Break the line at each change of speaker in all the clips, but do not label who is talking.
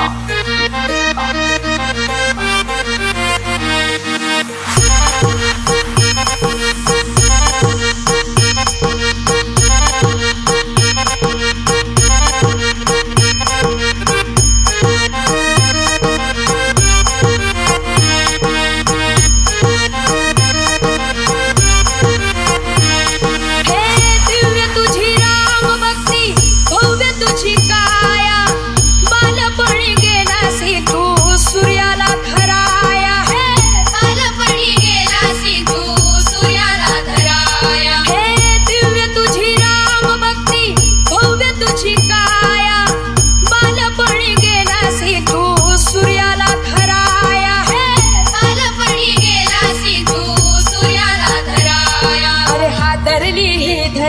हे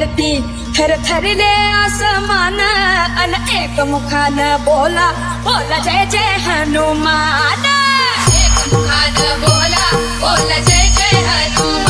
धरती थर थरले आसमान अन एक मुखान बोला बोला जय जय हनुमान। एक मुखान बोला बोला जय जय हनुमान।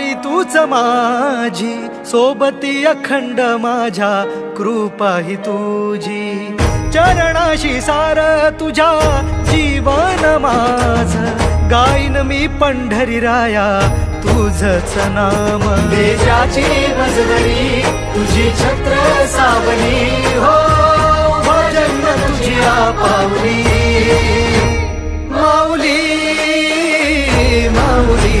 आई तूच माझी सोबती अखंड माझ्या कृपा ही तुझी. चरणाशी सार तुझ्या जीवन माझ. गाईन मी पंढरी राया तुझच नाम. देशाची मजबरी तुझी छत्र सावली. हो, हो भजन तुझी पावली माऊली माऊली.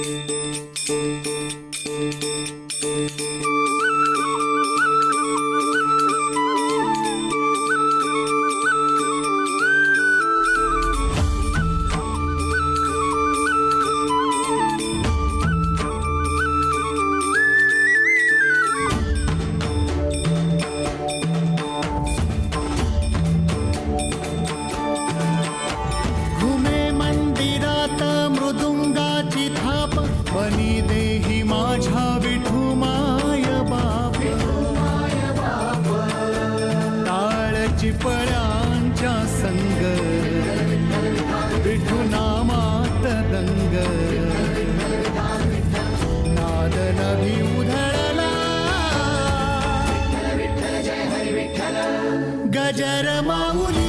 टाळची संग. विठू नामात दंग. नाद नभी उधळला. गजर माऊली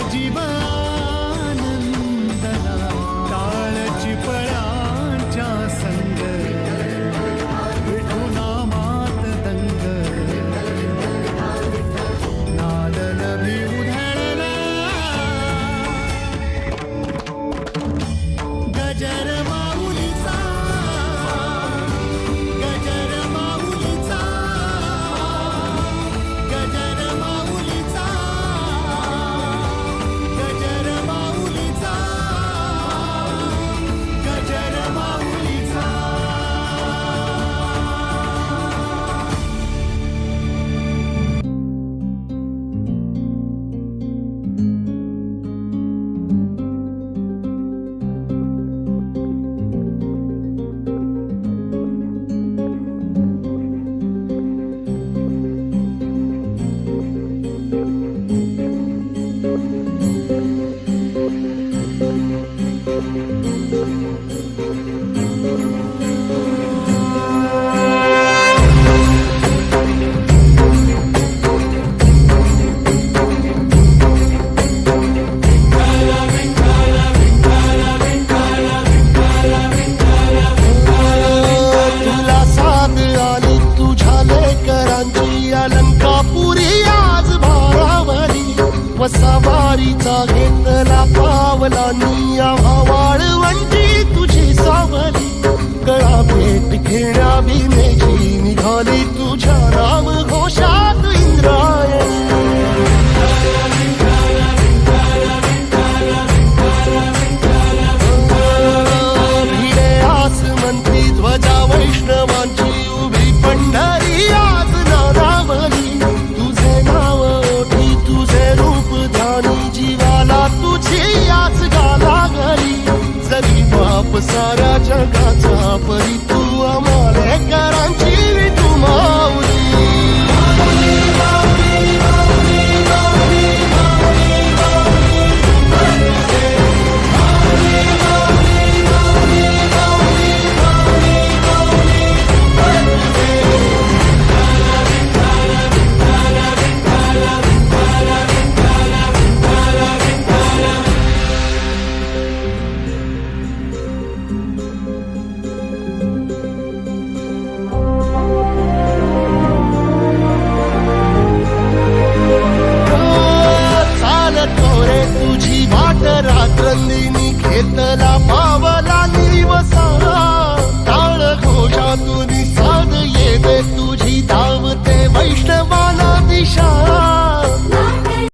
नामात बारीचा घेतला पावला निया भावाळ
म्हणजे तुझी सावली. गळा भेट घेण्या भीमेची निघाली तुझ्या नाम घोषात इंद्रायणी. मंत्री ध्वजा वैष्णवांची